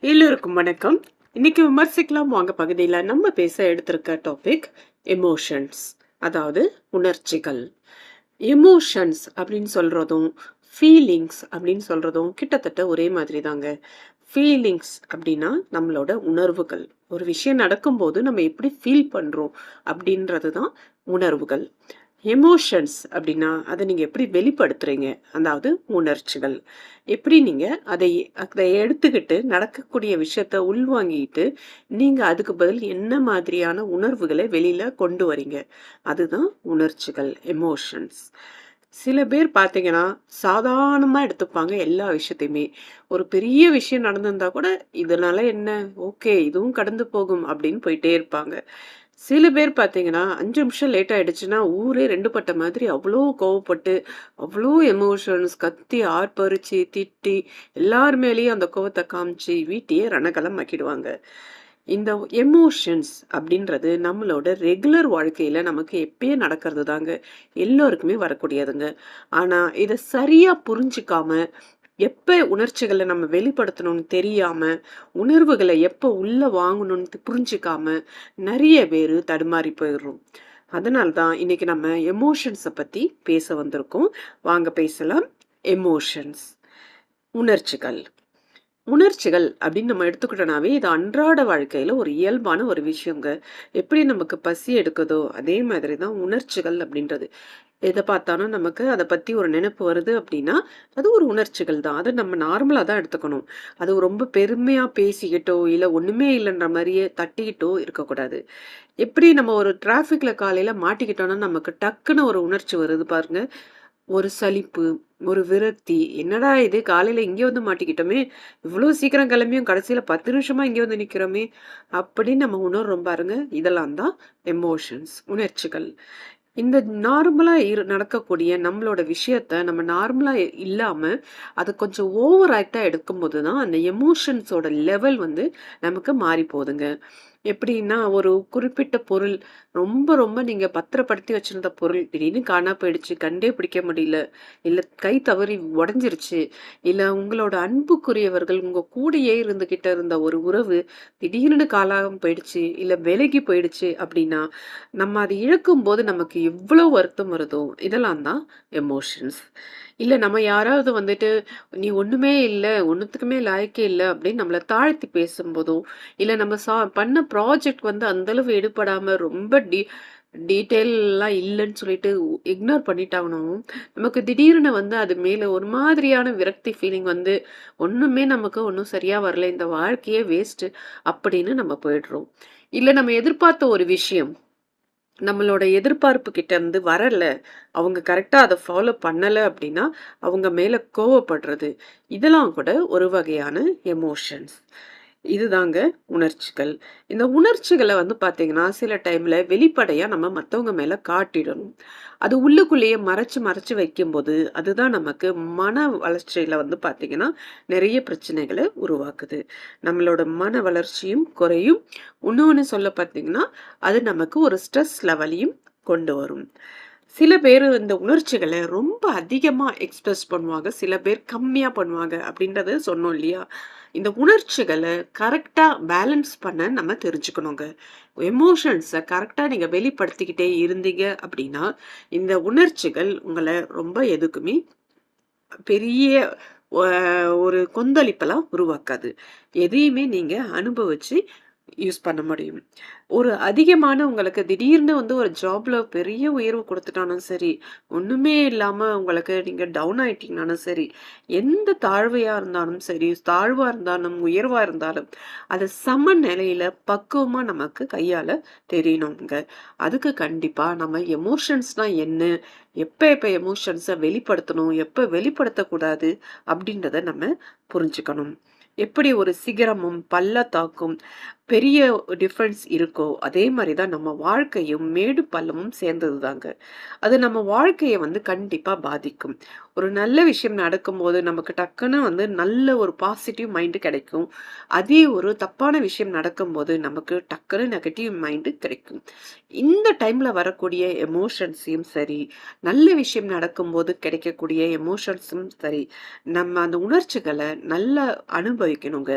எல்லோருக்கும் வணக்கம். இன்னைக்கு விமர்சிக்கலாம் வாங்க. பகுதியில் நம்ம பேச எடுத்திருக்க டாபிக் எமோஷன்ஸ் அதாவது உணர்ச்சிகள். எமோஷன்ஸ் அப்படின்னு சொல்கிறதும் ஃபீலிங்ஸ் அப்படின்னு சொல்கிறதும் கிட்டத்தட்ட ஒரே மாதிரி தாங்க ஃபீலிங்ஸ் அப்படின்னா நம்மளோட உணர்வுகள். ஒரு விஷயம் நடக்கும்போது நம்ம எப்படி ஃபீல் பண்ணுறோம் அப்படின்றது தான் உணர்வுகள். எமோஷன்ஸ் அப்படின்னா அதை நீங்கள் எப்படி வெளிப்படுத்துறீங்க? அதாவது உணர்ச்சிகள். எப்படி நீங்கள் அதை அதை எடுத்துக்கிட்டு நடக்கக்கூடிய விஷயத்த உள்வாங்கிட்டு நீங்கள் அதுக்கு பதில் என்ன மாதிரியான உணர்வுகளை வெளியில் கொண்டு வரீங்க? அதுதான் உணர்ச்சிகள் எமோஷன்ஸ் சில பேர் பார்த்தீங்கன்னா சாதாரணமாக எடுத்துப்பாங்க எல்லா விஷயத்தையுமே. ஒரு பெரிய விஷயம் நடந்திருந்தா கூட இதனால என்ன? ஓகே இதுவும் கடந்து போகும் அப்படின்னு போயிட்டே இருப்பாங்க. சில பேர் பார்த்தீங்கன்னா அஞ்சு நிமிஷம் லேட் ஆயிடுச்சுன்னா ஊரே ரெண்டு பட்ட மாதிரி அவ்வளோ கோவப்பட்டு அவ்வளோ எமோஷன்ஸ் கத்தி ஆர்ப்பரிச்சு திட்டி எல்லார் மேலேயும் அந்த கோவத்தை காமிச்சு வீட்டையே ரணகலம் ஆக்கிடுவாங்க இந்த எமோஷன்ஸ் அப்படின்றது நம்மளோட ரெகுலர் வாழ்க்கையில் நமக்கு எப்பயே நடக்கிறது தாங்க எல்லோருக்குமே வரக்கூடியதுங்க. ஆனால் இதை சரியாக புரிஞ்சுக்காம எப்போ உணர்ச்சிகளை நம்ம வெளிப்படுத்தணும்னு தெரியாம உணர்வுகளை எப்போ உள்ள வாங்கணும்னு புரிஞ்சுக்காம நிறைய பேர் தடுமாறி போயிடுறோம். அதனால தான் இன்னைக்கு நம்ம எமோஷன்ஸை பற்றி பேச வந்திருக்கோம். வாங்க பேசலாம். எமோஷன்ஸ் உணர்ச்சிகள். உணர்ச்சிகள் அப்படின்னு நம்ம எடுத்துக்கிட்டோனாவே இது அன்றாட வாழ்க்கையில் ஒரு இயல்பான ஒரு விஷயங்க. எப்படி நமக்கு பசி எடுக்குதோ அதே மாதிரி தான் உணர்ச்சிகள் அப்படின்றது. எதை பார்த்தாலும் நமக்கு அதை பற்றி ஒரு நினைப்பு வருது அப்படின்னா அது ஒரு உணர்ச்சிகள் தான். அதை நம்ம நார்மலாக தான் எடுத்துக்கணும். அது ரொம்ப பெருமையாக பேசிக்கிட்டோ இல்லை ஒன்றுமே இல்லைன்ற மாதிரியே தட்டிக்கிட்டோ இருக்கக்கூடாது. எப்படி நம்ம ஒரு டிராஃபிக்கில் காலையில் மாட்டிக்கிட்டோன்னா நமக்கு டக்குன்னு ஒரு உணர்ச்சி வருது பாருங்க. ஒரு சலிப்பு ஒரு விரக்தி. என்னடா இது? காலையில் இங்கே வந்து மாட்டிக்கிட்டோமே. இவ்வளோ சீக்கிரம் கிளம்பியும் கடைசியில் பத்து நிமிஷமாக இங்கே வந்து நிற்கிறோமே அப்படின்னு நம்ம உணர்றோம் பாருங்க. இதெல்லாம் தான் எமோஷன்ஸ் உணர்ச்சிகள். இந்த நார்மலாக இரு நடக்கக்கூடிய நம்மளோட விஷயத்த நம்ம நார்மலாக இல்லாமல் அது கொஞ்சம் ஓவர் ஆக்டாக எடுக்கும்போது தான் அந்த எமோஷன்ஸோட லெவல் வந்து நமக்கு மாறி போகுதுங்க எப்படின்னா ஒரு குறிப்பிட்ட பொருள் ரொம்ப ரொம்ப நீங்கள் பத்திரப்படுத்தி வச்சிருந்த பொருள் திடீர்னு காணா போயிடுச்சு கண்டே பிடிக்க முடியல இல்லை கை தவறி உடஞ்சிருச்சு இல்லை உங்களோட அன்புக்குரியவர்கள் உங்கள் கூடயே இருந்துகிட்ட இருந்த ஒரு உறவு திடீர்னு காலாகம் போயிடுச்சு இல்லை விலகி போயிடுச்சு அப்படின்னா நம்ம அதை இழக்கும் போது நமக்கு எவ்வளோ வருத்தம் வருதோ இதெல்லாம் தான் எமோஷன்ஸ் இல்ல நம்ம யாராவது வந்துட்டு நீ ஒண்ணுமே இல்ல ஒண்ணுத்துக்குமே லாய்க்கே இல்ல அப்படின்னு நம்மள தாழ்த்தி பேசும்போதும் இல்ல நம்ம சா பண்ண ப்ராஜெக்ட் வந்து அந்த அளவு எடுபடாம ரொம்ப டீ டீட்டெயிலெலாம் இல்லைன்னு சொல்லிட்டு இக்னோர் பண்ணிட்டாங்கனும் நமக்கு திடீர்னு வந்து அது மேலே ஒரு மாதிரியான விரக்தி ஃபீலிங் வந்து ஒன்றுமே நமக்கு ஒன்றும் சரியாக வரல இந்த வாழ்க்கையே வேஸ்ட்டு அப்படின்னு நம்ம போயிடுறோம். இல்லை நம்ம எதிர்பார்த்த ஒரு விஷயம் நம்மளோட எதிர்பார்ப்பு கிட்ட இருந்து வரல அவங்க கரெக்டாக அதை ஃபாலோ பண்ணலை அப்படின்னா அவங்க மேலே கோவப்படுறது. இதெல்லாம் கூட ஒரு வகையான எமோஷன்ஸ் இதுதாங்க உணர்ச்சிகள். இந்த உணர்ச்சிகளை வந்து பார்த்தீங்கன்னா சில டைமில் வெளிப்படையாக நம்ம மற்றவங்க மேலே காட்டிடணும். அது உள்ளுக்குள்ளேயே மறைச்சு மறைச்சு வைக்கும்போது அதுதான் நமக்கு மன வளர்ச்சியில் வந்து பார்த்தீங்கன்னா நிறைய பிரச்சனைகளை உருவாக்குது. நம்மளோட மன வளர்ச்சியும் குறையும். இன்னொன்று சொல்ல பார்த்தீங்கன்னா அது நமக்கு ஒரு ஸ்ட்ரெஸ் லெவலையும் கொண்டு வரும். சில பேர் இந்த உணர்ச்சிகளை ரொம்ப அதிகமாக எக்ஸ்பிரஸ் பண்ணுவாங்க சில பேர் கம்மியாக பண்ணுவாங்க அப்படின்றத சொன்னோம் இல்லையா? இந்த உணர்ச்சிகளை கரெக்டாக பேலன்ஸ் பண்ண நம்ம தெரிஞ்சுக்கணுங்க. எமோஷன்ஸை கரெக்டாக நீங்கள் வெளிப்படுத்திக்கிட்டே இருந்தீங்க அப்படின்னா இந்த உணர்ச்சிகள் உங்களை ரொம்ப எதுக்குமே பெரிய ஒரு கொந்தளிப்பெல்லாம் உருவாக்காது. எதையுமே நீங்கள் அனுபவிச்சு யூஸ் பண்ண முடியும். ஒரு அதிகமான உங்களுக்கு திடீர்னு வந்து ஒரு ஜாப்ல பெரிய உயர்வு கொடுத்துட்டாலும் சரி ஒண்ணுமே இல்லாம உங்களுக்கு நீங்க டவுன் ஆயிட்டீங்கனாலும் சரி எந்த தாழ்வையா இருந்தாலும் சரி தாழ்வா இருந்தாலும் உயர்வா இருந்தாலும் அது சம நிலையில பக்குவமா நமக்கு கையால தெரியணுங்க. அதுக்கு கண்டிப்பா நம்ம எமோஷன்ஸ்னா என்ன எப்ப எப்ப எமோஷன்ஸை வெளிப்படுத்தணும் எப்ப வெளிப்படுத்தக்கூடாது அப்படின்றத நம்ம புரிஞ்சுக்கணும். எப்படி ஒரு சிகரமும் பள்ளத்தாக்கும் பெரிய டிஃப்ரென்ஸ் இருக்கோ அதே மாதிரி தான் நம்ம வாழ்க்கையும் மேடு பள்ளமும் சேர்ந்தது தாங்க அது நம்ம வாழ்க்கையை வந்து கண்டிப்பாக பாதிக்கும். ஒரு நல்ல விஷயம் நடக்கும்போது நமக்கு டக்குன்னு வந்து நல்ல ஒரு பாசிட்டிவ் மைண்டு கிடைக்கும். அதே ஒரு தப்பான விஷயம் நடக்கும்போது நமக்கு டக்குன்னு நெகட்டிவ் மைண்டு கிடைக்கும். இந்த டைமில் வரக்கூடிய எமோஷன்ஸையும் சரி நல்ல விஷயம் நடக்கும்போது கிடைக்கக்கூடிய எமோஷன்ஸும் சரி நம்ம அந்த உணர்ச்சிகளை நல்லா அனுபவிக்கணுங்க.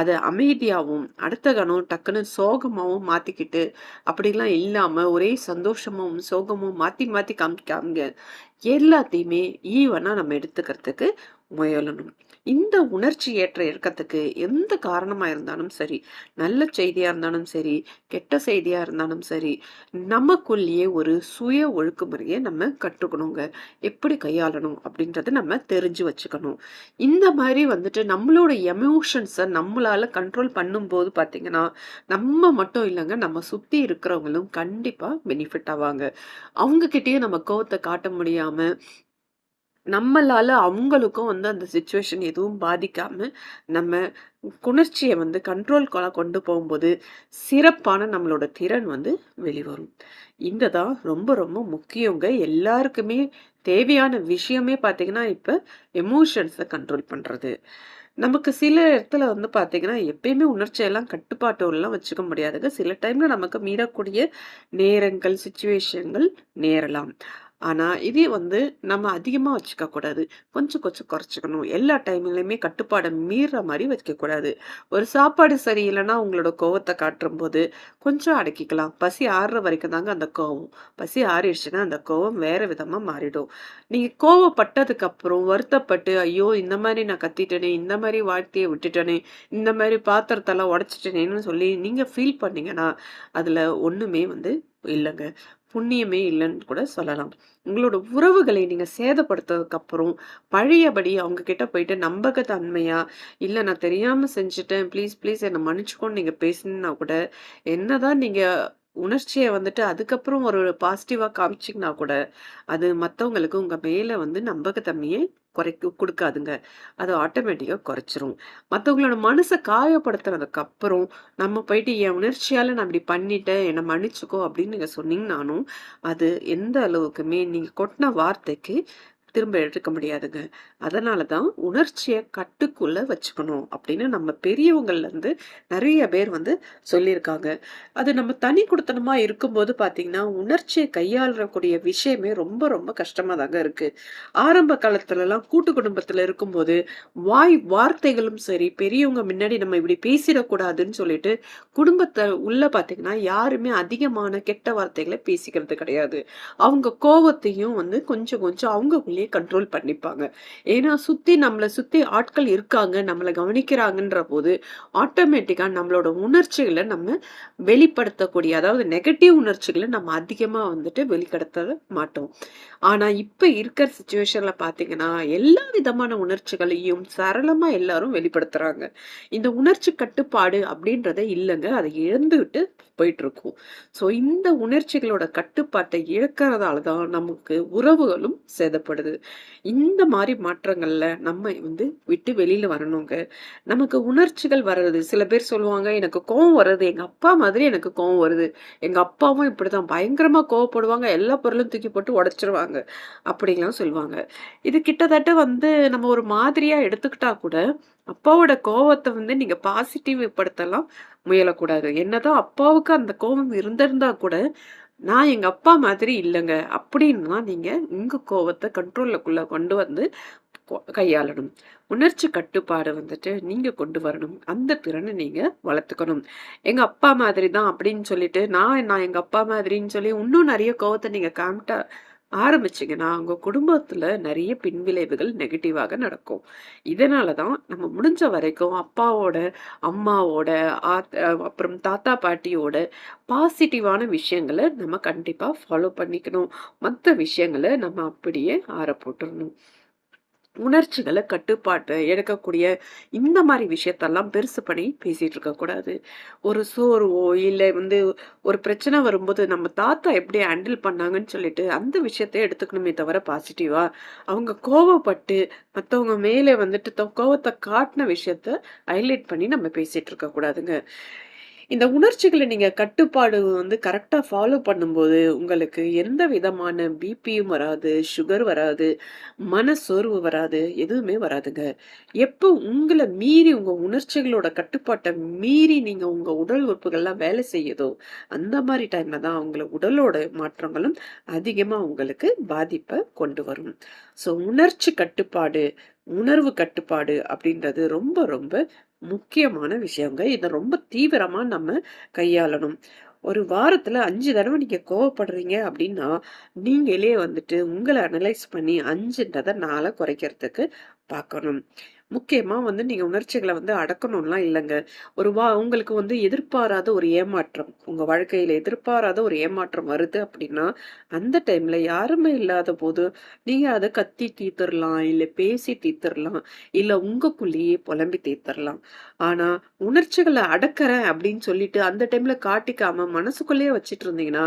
அதை அமைதியாகவும் அடுத்த டக்குன்னு டக்குன்னு சோகமாகவும் மாற்றிக்கிட்டு அப்படிலாம் இல்லாமல் ஒரே சந்தோஷமும் சோகமும் மாற்றி மாற்றி காமிக்காமங்க எல்லாத்தையுமே ஈவனாக நம்ம எடுத்துக்கிறதுக்கு முயலணும். இந்த உணர்ச்சி ஏற்ற இறக்கத்துக்கு எந்த காரணமாக இருந்தாலும் சரி நல்ல செய்தியாக இருந்தாலும் சரி கெட்ட செய்தியாக இருந்தாலும் சரி நமக்குள்ளேயே ஒரு சுய ஒழுக்குமுறையை நம்ம கற்றுக்கணுங்க. எப்படி கையாளணும் அப்படின்றத நம்ம தெரிஞ்சு வச்சுக்கணும். இந்த மாதிரி வந்துட்டு நம்மளோட எமோஷன்ஸை நம்மளால் கண்ட்ரோல் பண்ணும்போது பார்த்தீங்கன்னா நம்ம மட்டும் இல்லைங்க நம்ம சுற்றி இருக்கிறவங்களும் கண்டிப்பாக பெனிஃபிட் ஆவாங்க. அவங்கக்கிட்டேயே நம்ம கோவத்தை காட்ட முடியாமல் நம்மளால அவங்களுக்கும் வந்து அந்த சுச்சுவேஷன் எதுவும் பாதிக்காம நம்ம குணர்ச்சியை வந்து கண்ட்ரோல்குள்ள கொண்டு போகும்போது சிறப்பான நம்மளோட திறன் வந்து வெளிவரும். இந்த தான் ரொம்ப ரொம்ப முக்கியங்க. எல்லாருக்குமே தேவையான விஷயமே பார்த்தீங்கன்னா இப்போ எமோஷன்ஸை கண்ட்ரோல் பண்ணுறது நமக்கு சில இடத்துல வந்து பார்த்தீங்கன்னா எப்பயுமே உணர்ச்சியெல்லாம் கட்டுப்பாட்டோடலாம் வச்சுக்க முடியாதுங்க. சில டைமில் நமக்கு மீறக்கூடிய நேரங்கள் சுச்சுவேஷன்கள் நேரலாம். ஆனால் இதே வந்து நம்ம அதிகமாக வச்சுக்கக்கூடாது கொஞ்சம் கொஞ்சம் குறைச்சிக்கணும். எல்லா டைம்லையுமே கட்டுப்பாடை மீற மாதிரி வைக்கக்கூடாது ஒரு சாப்பாடு சரியில்லைன்னா உங்களோட கோவத்தை காட்டும் போது கொஞ்சம் அடக்கிக்கலாம். பசி ஆறுற வரைக்கும் தாங்க அந்த கோவம். பசி ஆறிடுச்சுன்னா அந்த கோவம் வேறு விதமாக மாறிடும். நீங்கள் கோவப்பட்டதுக்கப்புறம் வருத்தப்பட்டு ஐயோ இந்த மாதிரி நான் கத்திட்டேனே இந்த மாதிரி வாழ்க்கையை விட்டுட்டேனே இந்த மாதிரி பாத்திரத்தெல்லாம் உடச்சிட்டேனேன்னு சொல்லி நீங்கள் ஃபீல் பண்ணீங்கன்னா அதில் ஒன்றுமே வந்து இல்லைங்க. புண்ணியமே இல்லைன்னு கூட சொல்லலாம். உங்களோட உறவுகளை நீங்கள் சேதப்படுத்ததுக்கு அப்புறம் பழையபடி அவங்க கிட்ட போயிட்டு நம்பகத்தன்மையா இல்லை நான் தெரியாமல் செஞ்சுட்டேன். ப்ளீஸ் ப்ளீஸ் என்னை மன்னிச்சுக்கோன்னு நீங்கள் பேசினா கூட என்னதான் நீங்கள் உணர்ச்சியை வந்துட்டு அதுக்கப்புறம் ஒரு பாசிட்டிவாக காமிச்சிங்கன்னா கூட அது மற்றவங்களுக்கு உங்கள் மேலே வந்து நம்பகத்தன்மையை குறைக்க கொடுக்காதுங்க. அது ஆட்டோமேட்டிக்காக குறைச்சிரும். மற்றவங்களோட மனசை காயப்படுத்துறதுக்கப்புறம் நம்ம போயிட்டு என் உணர்ச்சியால் நான் இப்படி பண்ணிட்டேன். என்னை மன்னிச்சுக்கோ அப்படின்னு நீங்கள் சொன்னீங்கனாலும் அது எந்த அளவுக்குமே நீங்கள் கொட்டின வார்த்தைக்கு திரும்ப எடுக்க முடியாதுங்க. அதனால தான் உணர்ச்சியை கட்டுக்குள்ள வச்சுக்கணும் அப்படின்னு நம்ம பெரியவங்கள்லேருந்து நிறைய பேர் வந்து சொல்லியிருக்காங்க. அது நம்ம தனி கொடுத்தனமாக இருக்கும்போது பார்த்தீங்கன்னா உணர்ச்சியை கையாளக்கூடிய விஷயமே ரொம்ப ரொம்ப கஷ்டமாக தாங்க இருக்குது ஆரம்ப காலத்துலலாம் கூட்டு குடும்பத்தில் இருக்கும்போது வாய் வார்த்தைகளும் சரி பெரியவங்க முன்னாடி நம்ம இப்படி பேசிடக்கூடாதுன்னு சொல்லிட்டு குடும்பத்தை உள்ள பார்த்தீங்கன்னா யாருமே அதிகமான கெட்ட வார்த்தைகளை பேசிக்கிறது கிடையாது. அவங்க கோவத்தையும் வந்து கொஞ்சம் கொஞ்சம் அவங்கக்குள்ளேயே கண்ட்ரோல் பண்ணிப்பாங்க. ஏன்னா சுற்றி நம்மளை சுற்றி ஆட்கள் இருக்காங்க நம்மளை கவனிக்கிறாங்கன்ற போது ஆட்டோமேட்டிக்காக நம்மளோட உணர்ச்சிகளை நம்ம வெளிப்படுத்தக்கூடிய அதாவது நெகட்டிவ் உணர்ச்சிகளை நம்ம அதிகமாக வந்துட்டு வெளிப்படுத்த மாட்டோம். ஆனால் இப்போ இருக்கிற சுச்சுவேஷனில் பார்த்தீங்கன்னா எல்லா விதமான உணர்ச்சிகளையும் சரளமாக எல்லாரும் வெளிப்படுத்துகிறாங்க இந்த உணர்ச்சி கட்டுப்பாடு அப்படின்றத இல்லைங்க அதை இழந்துவிட்டு போயிட்டு இருக்கும் ஸோ இந்த உணர்ச்சிகளோட கட்டுப்பாட்டை இழக்கிறதால தான் நமக்கு உறவுகளும் சேதப்படுது. இந்த மாதிரி மாற்றங்களில் நம்ம வந்து விட்டு வெளியில் வரணுங்க. நமக்கு உணர்ச்சிகள் வர்றது. சில பேர் சொல்லுவாங்க எனக்கு கோவம் வருது எங்கள் அப்பா மாதிரி எனக்கு கோவம் வருது. எங்கள் அப்பாவும் இப்படி தான் பயங்கரமாக கோவப்படுவாங்க. எல்லா பொருளும் தூக்கி போட்டு உடச்சிருவாங்க. அப்படிலாம் சொல்லுவாங்க. இது கிட்டத்தட்ட வந்து நம்ம ஒரு மாதிரியாக எடுத்துக்கிட்டா கூட அப்பாவோட கோவத்தை வந்து நீங்கள் பாசிட்டிவ் படுத்தலாம் முயலக்கூடாது. என்னதான் அப்பாவுக்கு அந்த கோபம் இருந்திருந்தா கூட நான் எங்கள் அப்பா மாதிரி இல்லைங்க. அப்படின்னா நீங்கள் உங்கள் கோவத்தை கண்ட்ரோலுக்குள்ளே கொண்டு வந்து கையாளணும். உணர்ச்சி கட்டுப்பாடு வந்துட்டு நீங்க கொண்டு வரணும். அந்த திறனை நீங்க வளர்த்துக்கணும். எங்க அப்பா மாதிரி தான் அப்படின்னு சொல்லிட்டு நான் நான் எங்க அப்பா மாதிரின்னு சொல்லி இன்னும் நிறைய கோவத்தை நீங்க காமிட்டா ஆரம்பிச்சிங்கன்னா உங்க குடும்பத்துல நிறைய பின்விளைவுகள் நெகட்டிவாக நடக்கும். இதனால தான் நம்ம முடிஞ்ச வரைக்கும் அப்பாவோட அம்மாவோட அப்புறம் தாத்தா பாட்டியோட பாசிட்டிவான விஷயங்களை நம்ம கண்டிப்பாக ஃபாலோ பண்ணிக்கணும். மற்ற விஷயங்களை நம்ம அப்படியே ஆற போட்டுடணும் உணர்ச்சிகளை கட்டுப்பாட்டு எடுக்கக்கூடிய இந்த மாதிரி விஷயத்தெல்லாம் பெருசு பண்ணி பேசிட்டு இருக்கக்கூடாது ஒரு சோர்வோ இல்லை வந்து ஒரு பிரச்சனை வரும்போது நம்ம தாத்தா எப்படி ஹேண்டில் பண்ணாங்கன்னு சொல்லிட்டு அந்த விஷயத்தை எடுத்துக்கணுமே தவிர பாசிட்டிவா அவங்க கோவப்பட்டு மற்றவங்க மேலே வந்துட்டு கோவத்தை காட்டின விஷயத்த ஹைலைட் பண்ணி நம்ம பேசிட்டு இருக்கக்கூடாதுங்க இந்த உணர்ச்சிகளை நீங்கள் கட்டுப்பாடு வந்து கரெக்டாக ஃபாலோ பண்ணும்போது, உங்களுக்கு எந்த விதமான பிபியும் வராது, சுகர் வராது, மனசோர்வு வராது, எதுவுமே வராதுங்க. எப்போ உங்களை மீறி உங்கள் உணர்ச்சிகளோட கட்டுப்பாட்டை மீறி நீங்கள் உங்கள் உடல் உறுப்புகள்லாம் வேலை செய்யுதோ, அந்த மாதிரி டைமில் தான் உங்கள உடலோட மாற்றங்களும் அதிகமாக உங்களுக்கு பாதிப்பை கொண்டு வரும். ஸோ உணர்ச்சி கட்டுப்பாடு, உணர்வு கட்டுப்பாடு அப்படின்றது ரொம்ப ரொம்ப முக்கியமான விஷயங்க. இத ரொம்ப தீவிரமா நம்ம கையாளணும். ஒரு வாரத்துல அஞ்சு தடவை நீங்க கோவப்படுறீங்க அப்படின்னா, நீங்களே வந்துட்டு உங்கள அனலைஸ் பண்ணி 5ன்றத 4 குறைக்கிறதுக்கு பார்க்கணும். முக்கியமா வந்து நீங்க உணர்ச்சிகளை வந்து அடக்கணும்லாம் இல்லைங்க. ஒரு வா உங்களுக்கு வந்து எதிர்பாராத ஒரு ஏமாற்றம், உங்க வாழ்க்கையில எதிர்பாராத ஒரு ஏமாற்றம் வருது அப்படின்னா, அந்த டைம்ல யாருமே இல்லாத போது நீங்க அதை கத்தி தீர்த்துடலாம் இல்லை பேசி தீர்த்துடலாம் இல்லை உங்களுக்குள்ளேயே புலம்பி தீர்த்துடலாம். ஆனா, உணர்ச்சிகளை அடக்குறேன் அப்படின்னு சொல்லிட்டு அந்த டைம்ல காட்டிக்காம மனசுக்குள்ளேயே வச்சுட்டு இருந்தீங்கன்னா,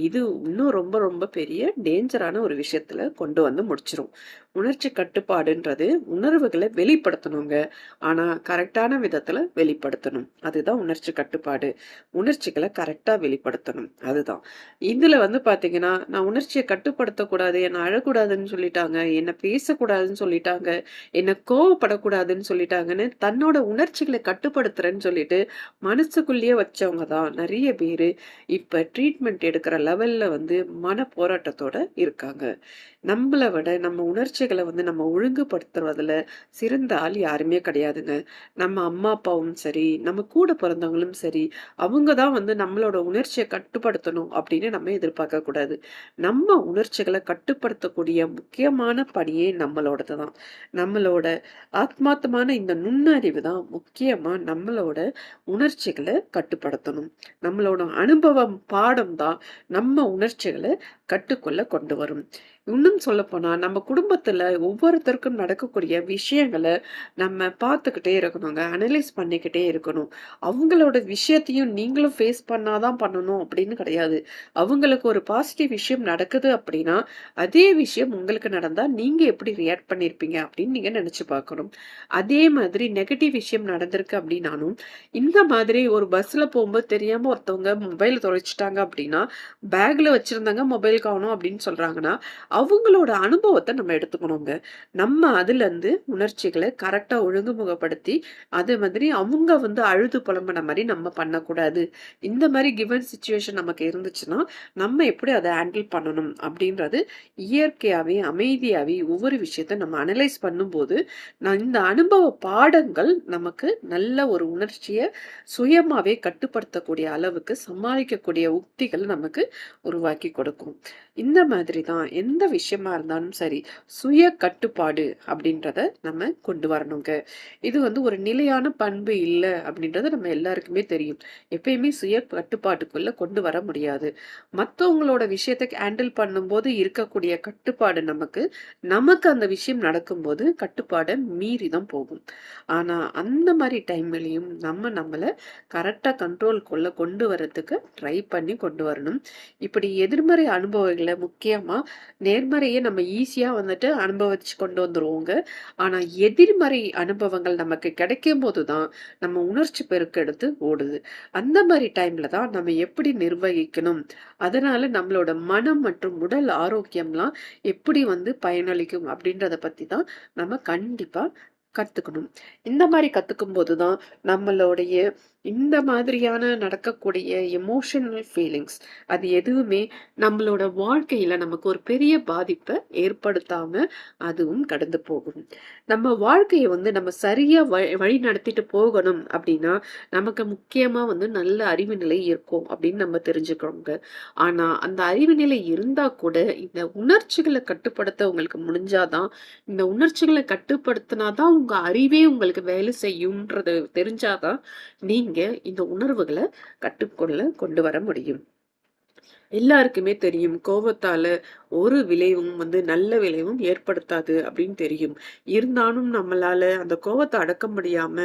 இது இன்னும் ரொம்ப ரொம்ப பெரிய டேஞ்சரான ஒரு விஷயத்துல கொண்டு வந்து முடிச்சிடும் உணர்ச்சி கட்டுப்பாடுன்றது உணர்வுகளை வெளிப்படுத்தணுங்க. ஆனா, கரெக்டான விதத்துல வெளிப்படுத்தணும். அதுதான் உணர்ச்சி கட்டுப்பாடு. உணர்ச்சிகளை கரெக்டாக வெளிப்படுத்தணும். அதுதான். இதுல வந்து பார்த்தீங்கன்னா, நான் உணர்ச்சியை கட்டுப்படுத்தக்கூடாது, என்ன அழக்கூடாதுன்னு சொல்லிட்டாங்க, என்ன பேசக்கூடாதுன்னு சொல்லிட்டாங்க, என்ன கோவப்படக்கூடாதுன்னு சொல்லிட்டாங்கன்னு, தன்னோட உணர்ச்சிகளை கட்டுப்படுத்துறேன்னு சொல்லிட்டு, மனசுக்குள்ளேயே வச்சவங்க தான் நிறைய பேர் இப்ப ட்ரீட்மெண்ட் எடுக்கிற லெவல்ல வந்து மன போராட்டத்தோட இருக்காங்க. நம்மளை விட நம்ம உணர்ச்சிகளை வந்து நம்ம ஒழுங்குபடுத்துறதுல சிறந்த ஆள் யாருமே கிடையாதுங்க. நம்ம அம்மா, அப்பாவும் சரி, நம்ம கூட பிறந்தவங்களும் சரி, அவங்க தான் வந்து நம்மளோட உணர்ச்சியை கட்டுப்படுத்தணும் அப்படின்னு நம்ம எதிர்பார்க்க கூடாது. நம்ம உணர்ச்சிகளை கட்டுப்படுத்தக்கூடிய முக்கியமான பணியே நம்மளோடது தான். நம்மளோட ஆத்மாத்தமான இந்த நுண்ணறிவு தான் முக்கியமா நம்மளோட உணர்ச்சிகளை கட்டுப்படுத்தணும். நம்மளோட அனுபவம், பாடம் தான் நம்ம உணர்ச்சிகளை கட்டுக்குள்ள கொண்டு வரும். இன்னும் சொல்லப்போனா, நம்ம குடும்பத்துல ஒவ்வொருத்தருக்கும் நடக்கக்கூடிய விஷயங்கள நம்ம பார்த்துக்கிட்டே இருக்கணுங்க. அனலைஸ் பண்ணிக்கிட்டே இருக்கணும். அவங்களோட விஷயத்தையும் நீங்களும் ஃபேஸ் பண்ணாதான் பண்ணணும் அப்படின்னு கிடையாது. அவங்களுக்கு ஒரு பாசிட்டிவ் விஷயம் நடக்குது அப்படின்னா, அதே விஷயம் உங்களுக்கு நடந்தா நீங்க எப்படி ரியாக்ட் பண்ணியிருப்பீங்க அப்படின்னு நீங்க நினைச்சு பார்க்கணும். அதே மாதிரி நெகட்டிவ் விஷயம் நடந்திருக்கு அப்படின்னாலும், இந்த மாதிரி ஒரு பஸ்ல போகும்போது தெரியாம ஒருத்தவங்க மொபைல் தொலைச்சிட்டாங்க அப்படின்னா, பேக்ல வச்சிருந்தாங்க மொபைல் காணும் அப்படின்னு சொல்றாங்கன்னா, அவங்களோட அனுபவத்தை நம்ம எடுத்துக்கணுங்க. நம்ம அதுலருந்து உணர்ச்சிகளை கரெக்டாக ஒழுங்குமுகப்படுத்தி, அதே மாதிரி அவங்க வந்து அழுது புலம்புன மாதிரி நம்ம பண்ணக்கூடாது. இந்த மாதிரி கிவன் சுச்சுவேஷன் நமக்கு இருந்துச்சுன்னா, நம்ம எப்படி அதை ஹேண்டில் பண்ணணும் அப்படின்றது இயற்கையாகவே அமைதியாகவே ஒவ்வொரு விஷயத்த நம்ம அனலைஸ் பண்ணும்போது, நான் இந்த அனுபவ பாடங்கள் நமக்கு நல்ல ஒரு உணர்ச்சியை சுயமாகவே கட்டுப்படுத்தக்கூடிய அளவுக்கு சமாளிக்கக்கூடிய உத்திகள் நமக்கு உருவாக்கி கொடுக்கும். இந்த மாதிரி தான் எந்த விஷயமா இருந்தாலும் சரி, சுய கட்டுப்பாடு அப்படின்றத நம்ம கொண்டு வரணுங்க. இது வந்து ஒரு நிலையான பண்பு இல்ல அப்படின்றது நம்ம எல்லாருக்குமே தெரியும். எப்பயுமே சுய கட்டுப்பாட்டுக்குள்ள கொண்டு வர முடியாது. மத்தவங்களோட விஷயத்தை ஹேண்டில் பண்ணும்போது இருக்கக்கூடிய கட்டுப்பாடு நமக்கு, நமக்கு அந்த விஷயம் நடக்கும்போது கட்டுப்பாட மீறி தான் போகும். ஆனா, அந்த மாதிரி டைம்லயும் நம்ம நம்மள கரெக்டாக கண்ட்ரோல்க்குள்ள கொண்டு வரதுக்கு ட்ரை பண்ணி கொண்டு வரணும். இப்படி எதிர்மறை அனுபவங்களை முக்கியமா நேர்மறையை நம்ம ஈஸியா வந்துட்டு அனுபவிச்சு கொண்டு வந்துருவோங்க. ஆனா, எதிர்மறை அனுபவங்கள் நமக்கு கிடைக்கும்போது தான் நம்ம உணர்ச்சி பெருக்கெடுத்து ஓடுது. அந்த மாதிரி டைமில் தான் நம்ம எப்படி நிர்வகிக்கணும், அதனால நம்மளோட மனம் மற்றும் உடல் ஆரோக்கியம்லாம் எப்படி வந்து பயனளிக்கும் அப்படின்றத பற்றி தான் நம்ம கண்டிப்பா கத்துக்கணும். இந்த மாதிரி கற்றுக்கும் போது தான் நம்மளுடைய இந்த மாதிரியான நடக்கக்கூடிய எமோஷனல் ஃபீலிங்ஸ் அது எதுவுமே நம்மளோட வாழ்க்கையில நமக்கு ஒரு பெரிய பாதிப்பை ஏற்படுத்தாம அதுவும் கடந்து போகும். நம்ம வாழ்க்கைய வந்து நம்ம சரியா வ வழி நடத்திட்டு போகணும் அப்படின்னா, நமக்கு முக்கியமா வந்து நல்ல அறிவு நிலை இருக்கும் அப்படின்னு நம்ம தெரிஞ்சுக்கிறோங்க ஆனா, அந்த அறிவு நிலை இருந்தா கூட இந்த உணர்ச்சிகளை கட்டுப்படுத்த உங்களுக்கு முடிஞ்சாதான் இந்த உணர்ச்சிகளை கட்டுப்படுத்தினா தான் உங்க அறிவே உங்களுக்கு வேலை செய்யும்ன்றது தெரிஞ்சாதான் நீங்க நீங்கள் இந்த உணர்வுகளை கட்டுக்கொள்ள கொண்டு வர முடியும். எல்லாருக்குமே தெரியும். கோபத்தால ஒரு விளைவும் வந்து நல்ல விளைவும் ஏற்படுத்தாது அப்படின்னு தெரியும். இருந்தாலும் நம்மளால அந்த கோவத்தை அடக்க முடியாம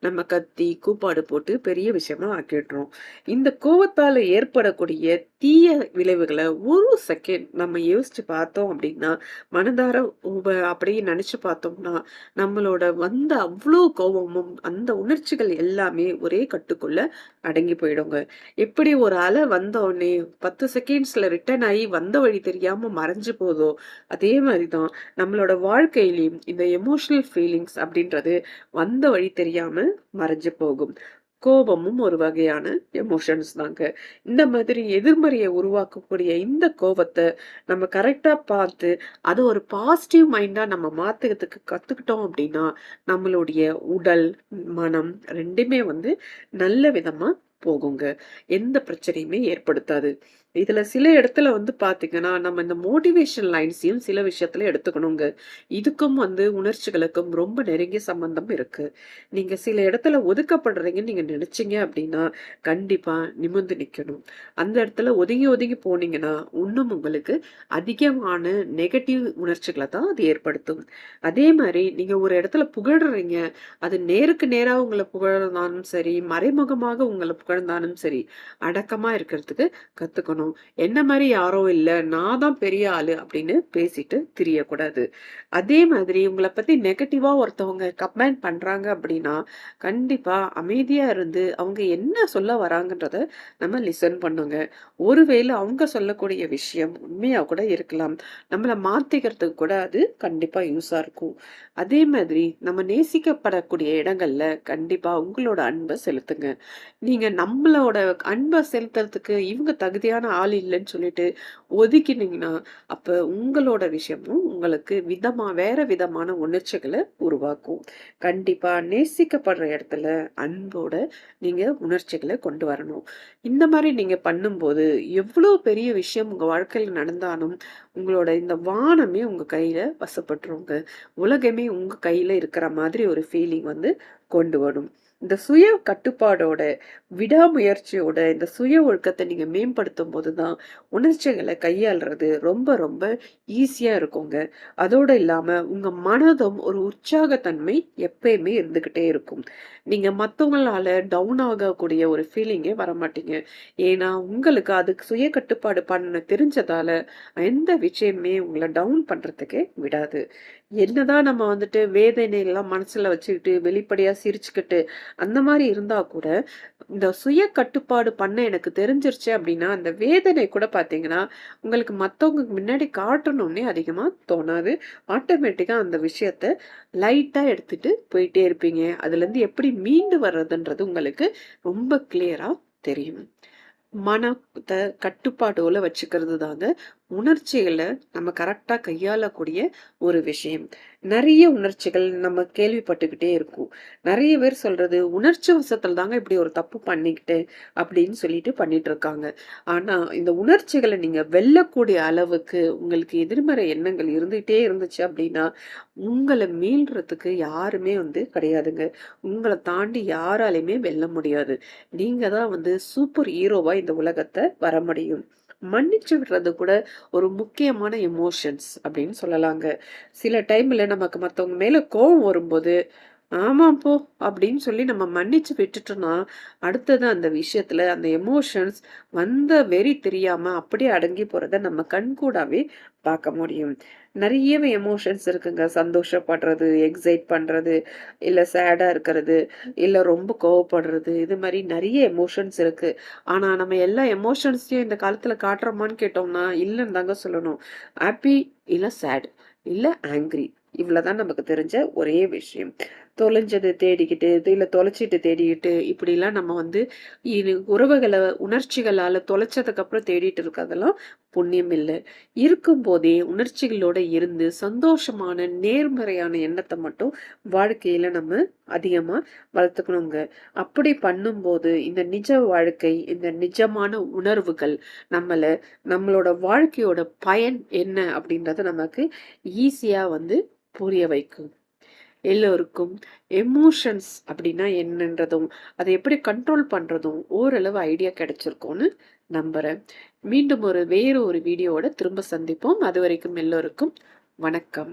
நம்ம கத்தி கூப்பாடு போட்டு பெரிய விஷயமா ஆக்கிடுறோம். இந்த கோவத்தால ஏற்படக்கூடிய தீய விளைவுகளை ஒரு செகண்ட் நம்ம யோசிச்சு பார்த்தோம் அப்படின்னா மனதார உப அப்படியே நினைச்சு பார்த்தோம்னா நம்மளோட வந்த அவ்வளோ கோபமும் அந்த உணர்ச்சிகள் எல்லாமே ஒரே கட்டுக்குள்ள அடங்கி போயிடுங்க. எப்படி ஒரு அலை வந்த உடனே பத்து செகண்ட்ஸ்ல ரிட்டர்ன் ஆகி வந்த வழி தெரியாம மறைஞ்சு போதோ அதே மாதிரிதான் நம்மளோட வாழ்க்கையிலையும் இந்த எமோஷனல் ஃபீலிங்ஸ் அப்படின்றது வந்த வழி தெரியாம மறைஞ்சு போகும். கோபமும் ஒரு வகையான எமோஷன்ஸ் தாங்க. இந்த மாதிரி எதிர்மறையை உருவாக்கக்கூடிய இந்த கோபத்தை நம்ம கரெக்டாக பார்த்து அது ஒரு பாசிட்டிவ் மைண்டாக நம்ம மாற்றுறதுக்கு கற்றுக்கிட்டோம் அப்படின்னா நம்மளுடைய உடல் மனம் ரெண்டுமே வந்து நல்ல விதமாக போகுங்க. எந்த பிரச்சனையுமே ஏற்படுத்தாது. இதுல சில இடத்துல வந்து பாத்தீங்கன்னா நம்ம இந்த மோட்டிவேஷன் லைன்ஸையும் சில விஷயத்துல எடுத்துக்கணுங்க. இதுக்கும் வந்து உணர்ச்சிகளுக்கும் ரொம்ப நெருங்கிய சம்பந்தம் இருக்கு. நீங்க சில இடத்துல ஒதுக்கப்படுறீங்கன்னு நீங்க நினைச்சீங்க அப்படின்னா கண்டிப்பா நிமிர்ந்து நிக்கணும். அந்த இடத்துல ஒதுங்கி ஒதுங்கி போனீங்கன்னா இன்னும் உங்களுக்கு அதிகமான நெகட்டிவ் உணர்ச்சிகளை தான் அது ஏற்படுத்தும். அதே மாதிரி நீங்க ஒரு இடத்துல புகழ்றீங்க அது நேருக்கு நேரா உங்களை புகழ்ந்தாலும் சரி மறைமுகமாக உங்களை புகழ்ந்தாலும் சரி அடக்கமா இருக்கிறதுக்கு கத்துக்கணும். இருக்கணும் என்ன மாதிரி யாரும் இல்லை நான் தான் பெரிய ஆளு அப்படின்னு பேசிட்டு தெரியக்கூடாது. அதே மாதிரி உங்களை பத்தி நெகட்டிவா ஒருத்தவங்க கமெண்ட் பண்றாங்க அப்படின்னா கண்டிப்பா அமைதியா இருந்து அவங்க என்ன சொல்ல வராங்கன்றத நம்ம லிசன் பண்ணுங்க. ஒருவேளை அவங்க சொல்லக்கூடிய விஷயம் உண்மையா கூட இருக்கலாம். நம்மளை மாத்திக்கிறதுக்கு கூட அது கண்டிப்பா யூஸா இருக்கும். அதே மாதிரி நம்ம நேசிக்கப்படக்கூடிய இடங்கள்ல கண்டிப்பா உங்களோட அன்பை செலுத்துங்க. நீங்க நம்மளோட அன்பை செலுத்துறதுக்கு இவங்க தகுதியான ஆள் இல்லைன்னு சொல்லிட்டு ஒதுக்கினீங்கன்னா அப்ப உங்களோட விஷயமும் உங்களுக்கு விதமா வேற விதமான உணர்ச்சிகளை உருவாக்கும். கண்டிப்பா நேசிக்கப்படுற இடத்துல அன்போட நீங்க உணர்ச்சிகளை கொண்டு வரணும். இந்த மாதிரி நீங்க பண்ணும்போது எவ்வளோ பெரிய விஷயம் உங்க வாழ்க்கையில நடந்தாலும் உங்களோட இந்த வானமே உங்க கையில வசப்பட்டுருங்க. உலகமே உங்க கையில இருக்கிற மாதிரி ஒரு ஃபீலிங் வந்து கொண்டு வரும். இந்த சுய கட்டுப்பாடோட விடாமுயற்சியோட இந்த சுய ஒழுக்கத்தை நீங்க மேம்படுத்தும் போது தான் உணர்ச்சிகளை கையாளுறது ரொம்ப ரொம்ப ஈஸியா இருக்குங்க. அதோட இல்லாம உங்க மனதும் ஒரு உற்சாகத்தன்மை எப்பயுமே இருந்துகிட்டே இருக்கும். நீங்க மற்றவங்களால டவுன் ஆகக்கூடிய ஒரு ஃபீலிங்கே வர மாட்டீங்க ஏன்னா உங்களுக்கு அதுக்கு சுய கட்டுப்பாடு பண்ண தெரிஞ்சதால எந்த விஷயமே உங்களை டவுன் பண்றதுக்கே விடாது. என்னதான் நம்ம வந்துட்டு வேதனையெல்லாம் மனசில் மனசுல வச்சுக்கிட்டு வெளிப்படையா சிரிச்சுக்கிட்டு அந்த மாதிரி இருந்தா கூட இந்த சுய கட்டுப்பாடு பண்ண எனக்கு தெரிஞ்சிருச்சு அப்படின்னா அந்த வேதனை கூட பாத்தீங்கன்னா உங்களுக்கு மத்தவங்க முன்னாடி காட்டணும்னே அதிகமா தோணாது. ஆட்டோமேட்டிக்கா அந்த விஷயத்த லைட்டா எடுத்துட்டு போயிட்டே இருப்பீங்க. அதுல இருந்து எப்படி மீண்டு வர்றதுன்றது உங்களுக்கு ரொம்ப கிளியரா தெரியும். மனத்தை கட்டுப்பாடோல வச்சுக்கிறது தாங்க உணர்ச்சிகளை நம்ம கரெக்டாக கையாளக்கூடிய ஒரு விஷயம். நிறைய உணர்ச்சிகள் நம்ம கேள்விப்பட்டுக்கிட்டே இருக்கும். நிறைய பேர் சொல்றது உணர்ச்சி வசத்தில் தாங்க இப்படி ஒரு தப்பு பண்ணிக்கிட்டு அப்படின்னு சொல்லிட்டு பண்ணிட்டு இருக்காங்க. ஆனா இந்த உணர்ச்சிகளை நீங்க வெல்லக்கூடிய அளவுக்கு உங்களுக்கு எதிர்மறை எண்ணங்கள் இருந்துகிட்டே இருந்துச்சு அப்படின்னா உங்களை மீள்றதுக்கு யாருமே வந்து கிடையாதுங்க. உங்களை தாண்டி யாராலையுமே வெல்ல முடியாது. நீங்க தான் வந்து சூப்பர் ஹீரோவா இந்த உலகத்தை வர முடியும். மன்னிச்சு விடுறது கூட ஒரு முக்கியமான எமோஷன்ஸ் அப்படின்னு சொல்லலாங்க. சில டைம்ல நமக்கு மற்றவங்க மேல கோபம் வரும்போது ஆமாம் போ அப்படின்னு சொல்லி நம்ம மன்னிச்சு விட்டுட்டோம்னா அடுத்தது அந்த விஷயத்துல அந்த எமோஷன்ஸ் வந்த வெறி தெரியாம அப்படியே அடங்கி போறத நம்ம கண்கூடாவே பார்க்க முடியும். நிறையவே எமோஷன்ஸ் இருக்குங்க. சந்தோஷப்படுறது எக்ஸைட் பண்ணுறது இல்லை சேடாக இருக்கிறது இல்லை ரொம்ப கோவப்படுறது இது மாதிரி நிறைய எமோஷன்ஸ் இருக்குது ஆனால் நம்ம எல்லா எமோஷன்ஸையும் இந்த காலத்தில் காட்டுறோமான்னு கேட்டோம்னா இல்லைன்னு தாங்க சொல்லணும். ஹாப்பி இல்லை சேட் இல்லை ஆங்க்ரி இவ்வளோதான் நமக்கு தெரிஞ்ச ஒரே விஷயம். தொலைஞ்சதை தேடிக்கிட்டு இல்லை தொலைச்சிட்டு தேடிக்கிட்டு இப்படிலாம் நம்ம வந்து உறவுகளை உணர்ச்சிகளால் தொலைச்சதுக்கப்புறம் தேடிட்டு இருக்கிறதெல்லாம் புண்ணியம் இல்லை. இருக்கும்போதே உணர்ச்சிகளோட இருந்து சந்தோஷமான நேர்மறையான எண்ணத்தை மட்டும் வாழ்க்கையில் நம்ம அதிகமாக வளர்த்துக்கணுங்க. அப்படி பண்ணும்போது இந்த நிஜ வாழ்க்கை இந்த நிஜமான உணர்வுகள் நம்மளை நம்மளோட வாழ்க்கையோட பயன் என்ன அப்படின்றத நமக்கு ஈஸியாக வந்து புரிய வைக்கும். எல்லோருக்கும் எமோஷன்ஸ் அப்படின்னா என்னன்றதும் அதை எப்படி கண்ட்ரோல் பண்ணுறதும் ஓரளவு ஐடியா கிடைச்சிருக்கும்னு நம்புகிறேன் மீண்டும் ஒரு வேறு ஒரு வீடியோவோட திரும்ப சந்திப்போம். அது வரைக்கும் எல்லோருக்கும் வணக்கம்.